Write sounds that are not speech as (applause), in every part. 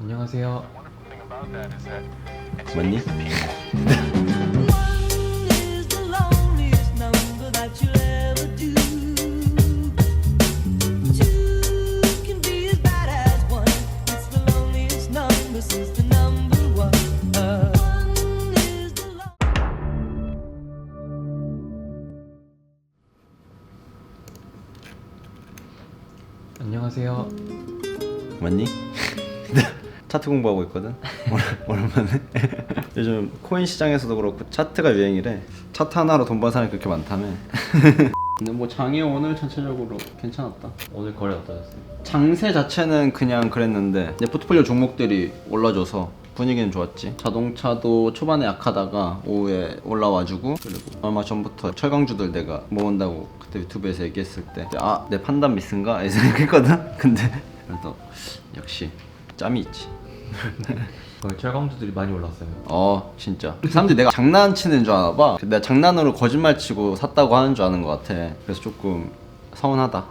안녕하세요. 맞니? 안녕하세요. 맞니? 차트 공부하고 있거든. (laughs) 오랜- 오랜만에. (laughs) 요즘 코인 시장에서도 그렇고 차트가 유행이래. 차트 하나로 돈 버는 사람이 그렇게 많다며. (laughs) 근데 뭐 장이 오늘 전체적으로 괜찮았다. 오늘 거래 어떠셨어요? 장세 자체는 그냥 그랬는데 내 포트폴리오 종목들이 올라줘서 분위기는 좋았지. 자동차도 초반에 약하다가 오후에 올라와주고 그리고 얼마 전부터 철강주들 내가 모은다고 그때 유튜브에서 얘기했을 때 아 내 판단 미스인가 이 생각했거든. 근데 그래도 역시 짬이 있지. (laughs) 거기 철강주들이 많이 올랐어요. 어 진짜 사람들이 내가 장난치는 줄 아나 봐 내가 장난으로 거짓말 치고 샀다고 하는 줄 아는 것 같아 그래서 조금 서운하다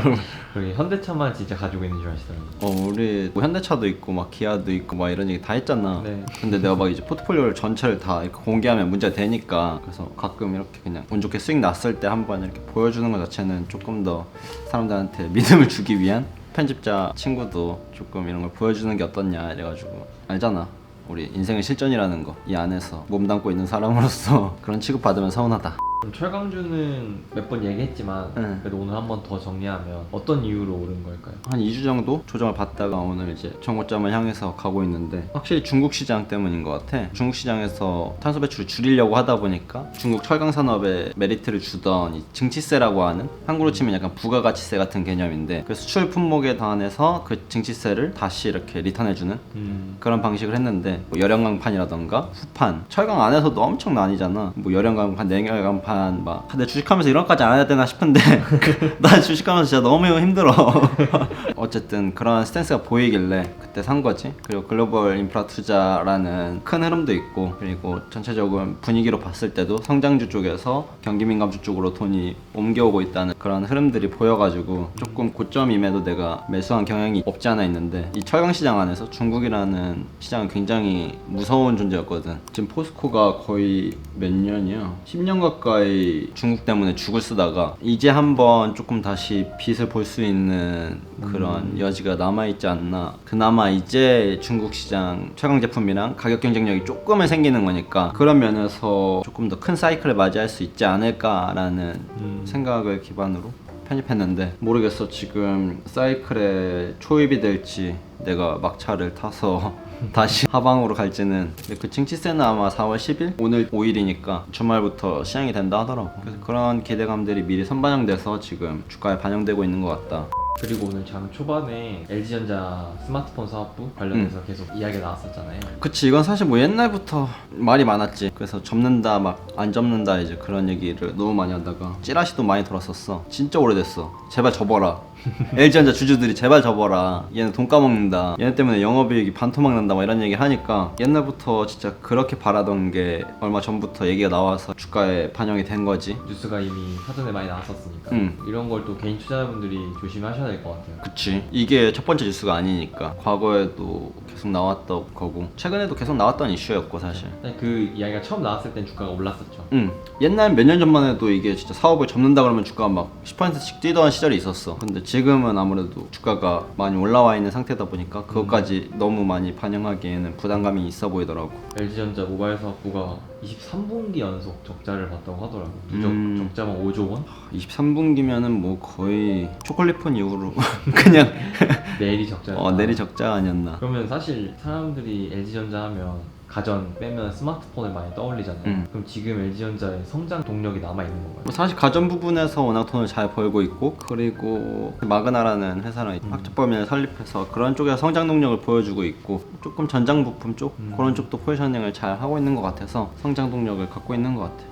(laughs) 그리고 현대차만 진짜 가지고 있는 줄 아시더라고요. 어 우리 뭐 현대차도 있고 막 기아도 있고 막 이런 얘기 다 했잖아 네. 근데 내가 막 이제 포트폴리오를 전체를 다 이렇게 공개하면 문제가 되니까 그래서 가끔 이렇게 그냥 운 좋게 수익 났을 때 한번 이렇게 보여주는 것 자체는 조금 더 사람들한테 믿음을 주기 위한 편집자 친구도 조금 이런 걸 보여주는 게 어떻냐 이래가지고 알잖아. 우리 인생의 실전이라는 거. 이 안에서 몸담고 있는 사람으로서 (laughs) 그런 취급 받으면 서운하다 철강주는 몇 번 얘기했지만 네. 그래도 오늘 한 번 더 정리하면 어떤 이유로 오른 걸까요? 한 2주 정도 조정을 받다가 오늘 이제 정고점을 향해서 가고 있는데 확실히 중국 시장 때문인 것 같아. 중국 시장에서 탄소 배출을 줄이려고 하다 보니까 중국 철강 산업에 메리트를 주던 이 증치세라고 하는 한국으로 치면 약간 부가가치세 같은 개념인데 그 수출 품목에 반해서 그 증치세를 다시 이렇게 리턴해주는 음, 그런 방식을 했는데 뭐 열연강판이라던가 후판 철강 안에서도 엄청 나뉘잖아 뭐 열연강판 냉열강판 막 근데 주식하면서 이런 것까지 안 해야 되나 싶은데 (laughs) 나 주식하면서 진짜 너무 힘들어 (laughs) 어쨌든 그런 스탠스가 보이길래 그때 산 거지 그리고 글로벌 인프라 투자라는 큰 흐름도 있고 그리고 전체적으로 분위기로 봤을 때도 성장주 쪽에서 경기 민감주 쪽으로 돈이 옮겨오고 있다는 그런 흐름들이 보여가지고 조금 고점임에도 내가 매수한 경향이 없지 않아 있는데 이 철강 시장 안에서 중국이라는 시장은 굉장히 무서운 존재였거든. 지금 포스코가 거의 몇 년이야? 10년 가까이 중국 때문에 죽을 쓰다가 이제 한번 조금 다시 빛을 볼 수 있는 그런 여지가 남아 있지 않나. 그나마 이제 중국 시장 철강 제품이랑 가격 경쟁력이 조금은 생기는 거니까 그런 면에서 조금 더 큰 사이클을 맞이할 수 있지 않을까라는 음. 생각을 기반으로 편입했는데 모르겠어 지금 사이클에 초입이 될지 내가 막차를 타서 (laughs) 다시 하방으로 갈지는. 근데 그 칭치세는 아마 4월 10일? 오늘 5일이니까 주말부터 시행이 된다 하더라고. 그래서 그런 기대감들이 미리 선반영돼서 지금 주가에 반영되고 있는 것 같다. 그리고 오늘 장 초반에 LG전자 스마트폰 사업부 관련해서 계속 이야기가 나왔었잖아요. 그치 이건 사실 뭐 옛날부터 말이 많았지. 그래서 접는다 막 안 접는다 이제 그런 얘기를 너무 많이 하다가 찌라시도 많이 들었었어. 진짜 오래됐어. 제발 접어라 (laughs) LG전자 주주들이 제발 접어라 얘는 돈 까먹는다 얘네 때문에 영업이익이 반토막 난다 막 이런 얘기 하니까 옛날부터 진짜 그렇게 바라던 게 얼마 전부터 얘기가 나와서 주가에 반영이 된 거지 뉴스가 이미 사전에 많이 나왔었으니까 음. 이런 걸 또 개인 투자자분들이 조심하셔야 될 것 같아요. 그치 이게 첫 번째 뉴스가 아니니까 과거에도 계속 나왔던 거고 최근에도 계속 나왔던 이슈였고 사실 그 이야기가 처음 나왔을 땐 주가가 올랐었죠. 응. 옛날 몇 년 전만 해도 이게 진짜 사업을 접는다 그러면 주가가 막 10%씩 뛰던 시절이 있었어. 근데 지금은 아무래도 주가가 많이 올라와 있는 상태다 보니까 그것까지 너무 많이 반영하기에는 부담감이 있어 보이더라고. LG전자 모바일 사업부가 23분기 연속 적자를 봤다고 하더라고요. 누적 음. 적자만 5조 원? 23분기면은 뭐 거의 초콜릿폰 이후로 (laughs) 그냥 내일이 적자였다. 어, 내리 적자 아니었나. 그러면 사실 사람들이 LG전자 하면 가전 빼면 스마트폰을 많이 떠올리잖아요. 음. 그럼 지금 LG전자의 성장 동력이 남아 있는 건가요? 뭐 사실 가전 부분에서 워낙 돈을 잘 벌고 있고 그리고 마그나라는 회사랑 학습법인을 설립해서 그런 쪽에서 성장 동력을 보여주고 있고 조금 전장 부품 쪽 음. 그런 쪽도 포지셔닝을 잘 하고 있는 것 같아서 성장 동력을 갖고 있는 것 같아. 근데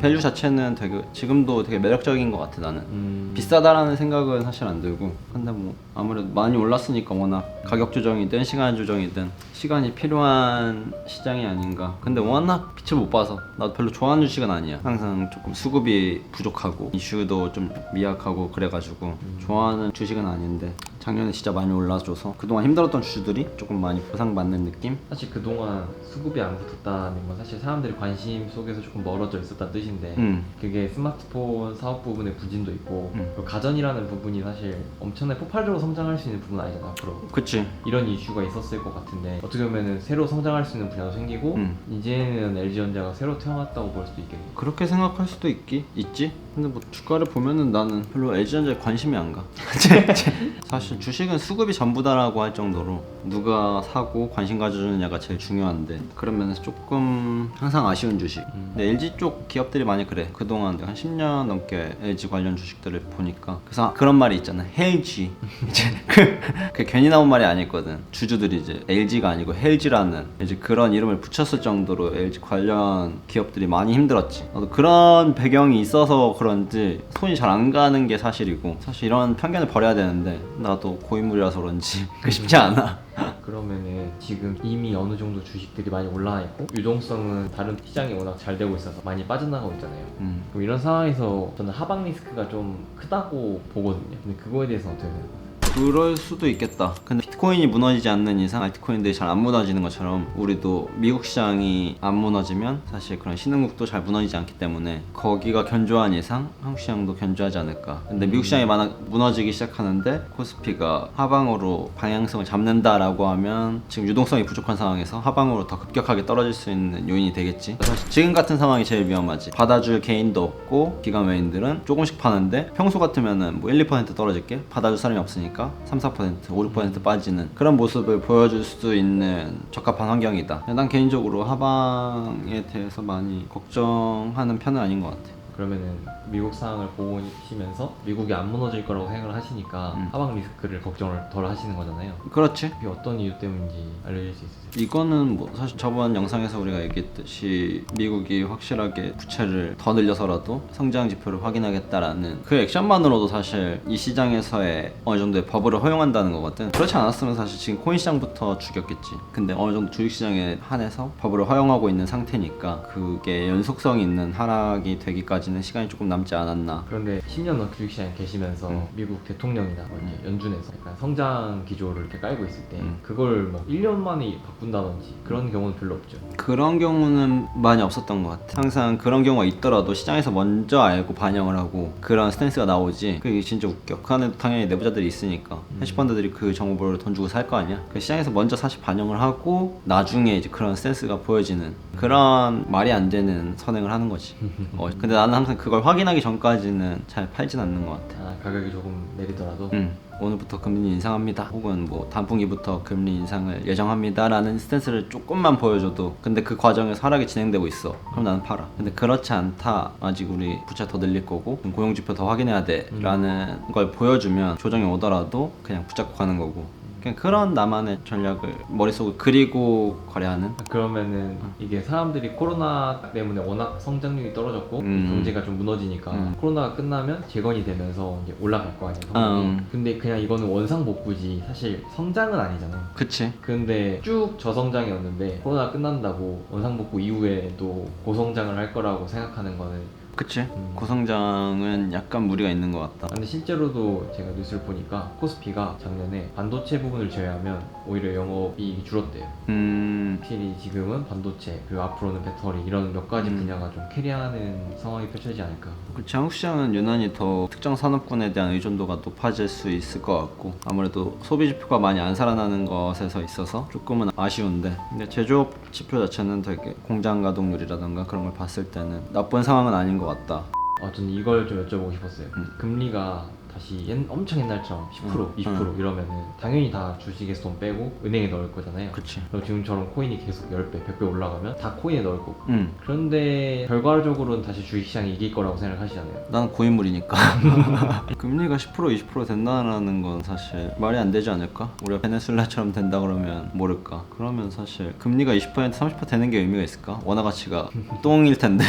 밸류 자체는 되게 지금도 되게 매력적인 것 같아 나는. 음, 비싸다라는 생각은 사실 안 들고. 근데 뭐 아무래도 많이 올랐으니까 워낙 가격 조정이든 시간 조정이든 시간이 필요한 시장이 아닌가. 근데 워낙 빛을 못 봐서 나도 별로 좋아하는 주식은 아니야. 항상 조금 수급이 부족하고 이슈도 좀 미약하고 그래가지고 좋아하는 주식은 아닌데 작년에 진짜 많이 올라줘서 그동안 힘들었던 주주들이 조금 많이 보상받는 느낌? 사실 그동안 수급이 안 붙었다는 건 사실 사람들이 관심 속에서 조금 멀어져 있었다 는 뜻인데 음. 그게 스마트폰 사업 부분의 부진도 있고 음. 그리고 가전이라는 부분이 사실 엄청나게 폭발적으로 성장할 수 있는 부분은 아니잖아 앞으로 그치 이런 이슈가 있었을 것 같은데 어떻게 보면은 새로 성장할 수 있는 분야도 생기고 음. 이제는 LG전자가 새로 태어났다고 볼 수도 있겠네 그렇게 생각할 수도 있기 있지. 근데 뭐 주가를 보면은 나는 별로 LG전자에 관심이 안 가. 제- (laughs) 제- (laughs) 사실 주식은 수급이 전부다라고 할 정도로 누가 사고 관심 가져주느냐가 제일 중요한데 그런 면에서 조금 항상 아쉬운 주식. 근데 LG 쪽 기업 들이 많이 그래. 그동안 한 10년 넘게 LG 관련 주식들을 보니까 그래서 그런 말이 있잖아. 헬지. (laughs) 이제 그, 그 괜히 나온 말이 아니거든. 주주들이 이제 LG가 아니고 헬지라는 이제 그런 이름을 붙였을 정도로 LG 관련 기업들이 많이 힘들었지. 나도 그런 배경이 있어서 그런지 손이 잘 안 가는 게 사실이고 사실 이런 편견을 버려야 되는데 나도 고인물이라서 그런지 그 쉽지 않아. 그러면은 지금 이미 어느 정도 주식들이 많이 올라와 있고 유동성은 다른 시장이 워낙 잘 되고 있어서 많이 빠져나가고 있잖아요 음. 그럼 이런 상황에서 저는 하방 리스크가 좀 크다고 보거든요 근데 그거에 대해서 어떻게 생각하세요? 그럴 수도 있겠다. 근데 비트코인이 무너지지 않는 이상 알트코인들이 잘 안 무너지는 것처럼 우리도 미국 시장이 안 무너지면 사실 그런 신흥국도 잘 무너지지 않기 때문에 거기가 견조한 이상 한국 시장도 견조하지 않을까. 근데 미국 시장이 만약 무너지기 시작하는데 코스피가 하방으로 방향성을 잡는다라고 하면 지금 유동성이 부족한 상황에서 하방으로 더 급격하게 떨어질 수 있는 요인이 되겠지. 사실 지금 같은 상황이 제일 위험하지. 받아줄 개인도 없고 기관 외인들은 조금씩 파는데 평소 같으면은 뭐 1, 2% 떨어질게 받아줄 사람이 없으니까 3, 4%, 5, 6% 빠지는 그런 모습을 보여줄 수 있는 적합한 환경이다. 난 개인적으로 하방에 대해서 많이 걱정하는 편은 아닌 것 같아. 그러면은 미국 상황을 보시면서 미국이 안 무너질 거라고 생각을 하시니까 음. 하방 리스크를 걱정을 덜 하시는 거잖아요 그렇지. 그게 어떤 이유 때문인지 알려줄 수 있으세요? 이거는 뭐 사실 저번 영상에서 우리가 얘기했듯이 미국이 확실하게 부채를 더 늘려서라도 성장 지표를 확인하겠다라는 그 액션만으로도 사실 이 시장에서의 어느 정도의 버블을 허용한다는 거거든. 그렇지 않았으면 사실 지금 코인 시장부터 죽였겠지. 근데 어느 정도 주식 시장에 한해서 버블을 허용하고 있는 상태니까 그게 연속성 있는 하락이 되기까지 는 시간이 조금 남지 않았나. 그런데 10년 넘게 주식시장에 계시면서 음. 미국 대통령이나 뭐 이렇게 연준에서 약간 성장 기조를 이렇게 깔고 있을 때 음. 그걸 뭐 1년 만에 바꾼다든지 그런 경우는 별로 없죠. 그런 경우는 많이 없었던 것 같아. 항상 그런 경우가 있더라도 시장에서 먼저 알고 반영을 하고 그런 스탠스가 나오지. 그게 진짜 웃겨. 그 안에 당연히 내부자들이 있으니까 헤지펀드들이 그 정보를 돈 주고 살 거 아니야. 그 시장에서 먼저 사실 반영을 하고 나중에 이제 그런 스탠스가 보여지는 그런 말이 안 되는 선행을 하는 거지. (laughs) 어, 근데 나는 항상 그걸 확인하기 전까지는 잘 팔진 않는 것 같아. 아, 가격이 조금 내리더라도 음, 오늘부터 금리 인상합니다. 혹은 뭐 단풍기부터 금리 인상을 예정합니다라는 스탠스를 조금만 보여줘도 근데 그 과정에서 하락이 진행되고 있어. 그럼 나는 팔아. 근데 그렇지 않다. 아직 우리 부채 더 늘릴 거고 고용 지표 더 확인해야 돼라는 걸 보여주면 조정이 오더라도 그냥 붙잡고 가는 거고. 그냥 그런 나만의 전략을 머릿속에 그리고 거래하는 아, 그러면은 이게 사람들이 코로나 때문에 워낙 성장률이 떨어졌고 음. 경제가 좀 무너지니까 음. 코로나가 끝나면 재건이 되면서 이제 올라갈 거 아니에요. 성장이. 음. 근데 그냥 이거는 원상복구지 사실 성장은 아니잖아요. 그치? 근데 쭉 저성장이었는데 코로나 끝난다고 원상복구 이후에도 고성장을 할 거라고 생각하는 거는 그치? 음. 고성장은 약간 무리가 있는 것 같다. 근데 실제로도 제가 뉴스를 보니까 코스피가 작년에 반도체 부분을 제외하면 오히려 영업이익이 줄었대요. 음, 확실히 지금은 반도체 그리고 앞으로는 배터리 이런 몇 가지 음. 분야가 좀 캐리하는 상황이 펼쳐지지 않을까. 그렇지 한국 시장은 유난히 더 특정 산업군에 대한 의존도가 높아질 수 있을 것 같고 아무래도 소비 지표가 많이 안 살아나는 것에서 있어서 조금은 아쉬운데 근데 제조업 지표 자체는 되게 공장 가동률이라던가 그런 걸 봤을 때는 나쁜 상황은 아닌 것 같다. 아 저는 이걸 좀 여쭤보고 싶었어요. 음. 금리가 다시 옛, 엄청 옛날처럼 10% 음, 20% 음. 이러면은 당연히 다 주식에서 돈 빼고 은행에 넣을 거잖아요. 그치 그럼 지금처럼 코인이 계속 10배, 100배 올라가면 다 코인에 넣을 거고 응 그런데 결과적으로는 다시 주식시장이 이길 거라고 생각하시잖아요. 나는 고인물이니까 (laughs) 금리가 10% 20% 된다는 건 사실 말이 안 되지 않을까? 우리가 베네수엘라처럼 된다 그러면 모를까? 그러면 사실 금리가 20% 30% 되는 게 의미가 있을까? 원화 가치가 (laughs) 똥일 텐데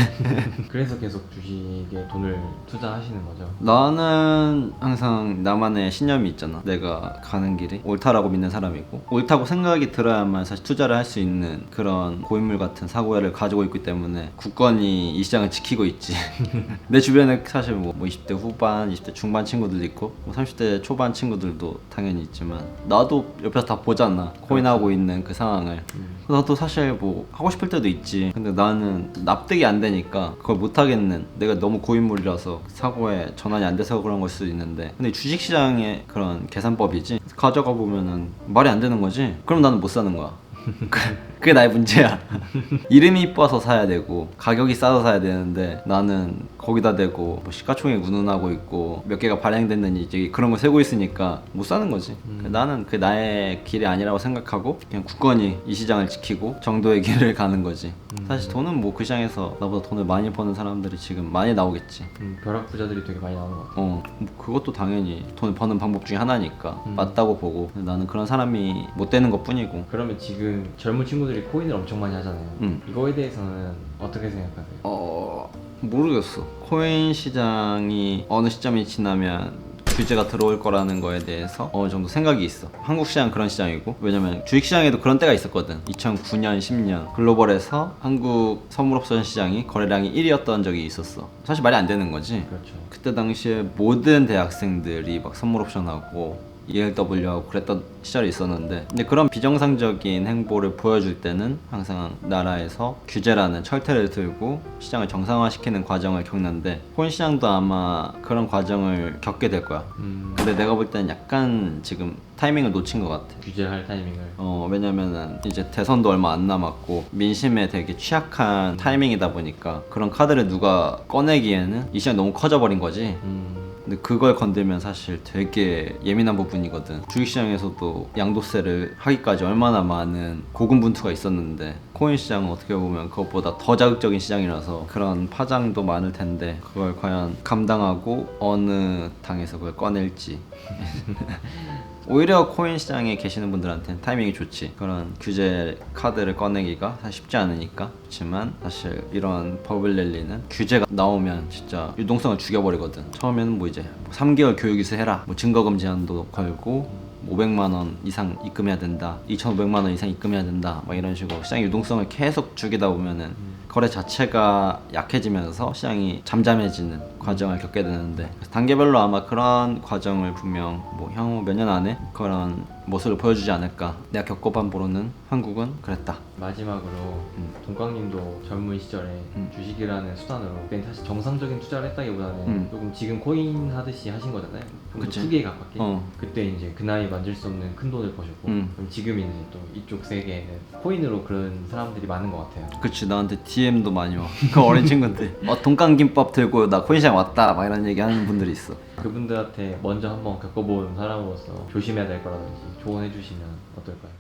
그래서 계속 주식에 돈을 투자하시는 거죠. 나는 항상 나만의 신념이 있잖아. 내가 가는 길이 옳다라고 믿는 사람이고 옳다고 생각이 들어야만 사실 투자를 할 수 있는 그런 고인물 같은 사고를 가지고 있기 때문에 국권이 이 시장을 지키고 있지. (laughs) 내 주변에 사실 뭐, 뭐 20대 후반, 20대 중반 친구들도 있고 뭐 30대 초반 친구들도 당연히 있지만 나도 옆에서 다 보잖아. 코인하고 있는 그 상황을. 나도 사실 뭐 하고 싶을 때도 있지. 근데 나는 납득이 안 되니까 그걸 못 하겠는. 내가 너무 고인물이라서 사고에 전환이 안 돼서 그런 걸 수도 있는데. 근데 주식 시장의 그런 계산법이지. 가져가 보면은 말이 안 되는 거지. 그럼 나는 못 사는 거야. (laughs) 그- 그게 나의 문제야. (laughs) 이름이 이뻐서 사야 되고 가격이 싸서 사야 되는데 나는 거기다 대고 뭐 시가총액 운운하고 있고 몇 개가 발행됐는지 이제 그런 거 세고 있으니까 못 사는 거지. 나는 그 나의 길이 아니라고 생각하고 그냥 굳건히 이 시장을 지키고 정도의 (laughs) 길을 가는 거지. 사실 돈은 뭐 그 시장에서 나보다 돈을 많이 버는 사람들이 지금 많이 나오겠지. 음, 벼락 부자들이 되게 많이 나오는 것 같아요. 어, 뭐 그것도 당연히 돈을 버는 방법 중에 하나니까 음. 맞다고 보고 근데 나는 그런 사람이 못 되는 것 뿐이고 그러면 지금 젊은 친구들 이 코인을 엄청 많이 하잖아요. 음. 이거에 대해서는 어떻게 생각하세요? 어 모르겠어 코인 시장이 어느 시점이 지나면 규제가 들어올 거라는 거에 대해서 어느 정도 생각이 있어 한국 시장은 그런 시장이고 왜냐면 주식 시장에도 그런 때가 있었거든 2009년 10년 글로벌에서 한국 선물옵션 시장이 거래량이 1위였던 적이 있었어 사실 말이 안 되는 거지 그렇죠. 그때 당시에 모든 대학생들이 막 선물 옵션 하고 ELW하고 그랬던 시절이 있었는데 근데 그런 비정상적인 행보를 보여줄 때는 항상 나라에서 규제라는 철퇴를 들고 시장을 정상화시키는 과정을 겪는데 코인 시장도 아마 그런 과정을 겪게 될 거야. 음, 근데 내가 볼 때는 약간 지금 타이밍을 놓친 것 같아. 규제할 타이밍을. 어 왜냐면은 이제 대선도 얼마 안 남았고 민심에 되게 취약한 타이밍이다 보니까 그런 카드를 누가 꺼내기에는 이 시장이 너무 커져버린 거지. 음, 근데 그걸 건들면 사실 되게 예민한 부분이거든. 주식시장에서도 양도세를 하기까지 얼마나 많은 고군분투가 있었는데 코인 시장은 어떻게 보면 그것보다 더 자극적인 시장이라서 그런 파장도 많을 텐데 그걸 과연 감당하고 어느 당에서 그걸 꺼낼지 (laughs) 오히려 코인 시장에 계시는 분들한테는 타이밍이 좋지. 그런 규제 카드를 꺼내기가 쉽지 않으니까. 그렇지만 사실 이런 버블 랠리는 규제가 나오면 진짜 유동성을 죽여버리거든. 처음에는 뭐 이제 뭐 3개월 교육이수 해라. 뭐 증거금 제한도 걸고 500만 원 이상 입금해야 된다. 2,500만 원 이상 입금해야 된다. 막 이런 식으로 시장 유동성을 계속 죽이다 보면은 거래 자체가 약해지면서 시장이 잠잠해지는 과정을 겪게 되는데 단계별로 아마 그런 과정을 분명 뭐 향후 몇 년 안에 그런 모습을 보여주지 않을까 내가 겪어본 바로는 한국은 그랬다 마지막으로 음. 동광님도 젊은 시절에 음. 주식이라는 수단으로 그때 사실 정상적인 투자를 했다기보다는 음. 조금 지금 코인 하듯이 하신 거잖아요. 그치. 투기에 가깝게. 어. 그때 이제 그 나이 만질 수 없는 큰 돈을 버셨고 음. 그럼 지금 이제 또 이쪽 세계에는 코인으로 그런 사람들이 많은 것 같아요. 그치 나한테 DM도 많이 와 그 (laughs) 어린 친구들 어 동강김밥 들고 나 코인시장 왔다. 막 이런 얘기 하는 분들이 있어. 그분들한테 먼저 한번 겪어본 사람으로서 조심해야 될 거라든지 조언해 주시면 어떨까요?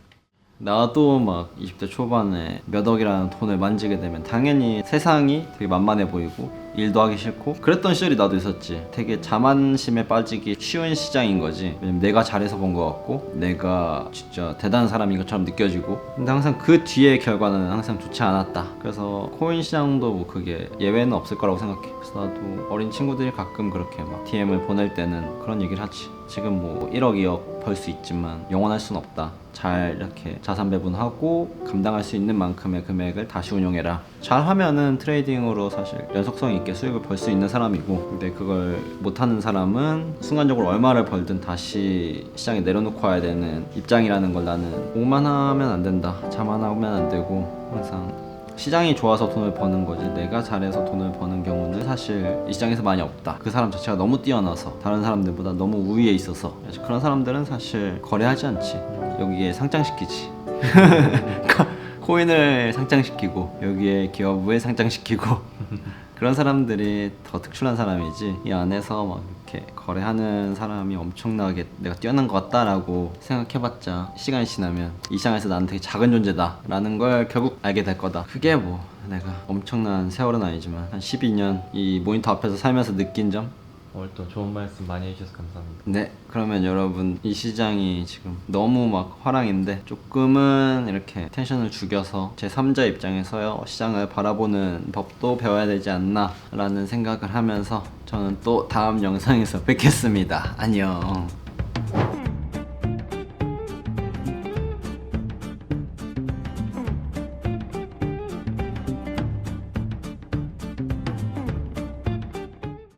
나도 막 20대 초반에 몇 억이라는 돈을 만지게 되면 당연히 세상이 되게 만만해 보이고 일도 하기 싫고 그랬던 시절이 나도 있었지. 되게 자만심에 빠지기 쉬운 시장인 거지. 왜냐면 내가 잘해서 본 것 같고 내가 진짜 대단한 사람인 것처럼 느껴지고. 근데 항상 그 뒤의 결과는 항상 좋지 않았다. 그래서 코인 시장도 뭐 그게 예외는 없을 거라고 생각해. 그래서 나도 어린 친구들이 가끔 그렇게 막 DM을 보낼 때는 그런 얘기를 하지. 지금 뭐 1억 2억 벌 수 있지만 영원할 순 없다. 잘 이렇게 자산 배분하고 감당할 수 있는 만큼의 금액을 다시 운용해라. 잘 하면은 트레이딩으로 사실 연속성 있게 수익을 벌 수 있는 사람이고, 근데 그걸 못하는 사람은 순간적으로 얼마를 벌든 다시 시장에 내려놓고 와야 되는 입장이라는 걸 나는 오만하면 안 된다. 자만하면 안 되고 항상 시장이 좋아서 돈을 버는 거지 내가 잘해서 돈을 버는 경우는 사실 이 시장에서 많이 없다. 그 사람 자체가 너무 뛰어나서 다른 사람들보다 너무 우위에 있어서 그런 사람들은 사실 거래하지 않지. 여기에 상장시키지. (laughs) 코인을 상장시키고 여기에 기업을 상장시키고 (laughs) 그런 사람들이 더 특출난 사람이지 이 안에서 막 이렇게 거래하는 사람이 엄청나게 내가 뛰어난 것 같다라고 생각해봤자 시간이 지나면 이 시장에서 나는 되게 작은 존재다 라는 걸 결국 알게 될 거다. 그게 뭐 내가 엄청난 세월은 아니지만 한 12년 이 모니터 앞에서 살면서 느낀 점 오늘 또 좋은 말씀 많이 해주셔서 감사합니다. 네, 그러면 여러분 이 시장이 지금 너무 막 화랑인데 조금은 이렇게 텐션을 죽여서 제 3자 입장에서요 시장을 바라보는 법도 배워야 되지 않나라는 생각을 하면서 저는 또 다음 영상에서 (laughs) 뵙겠습니다. 안녕.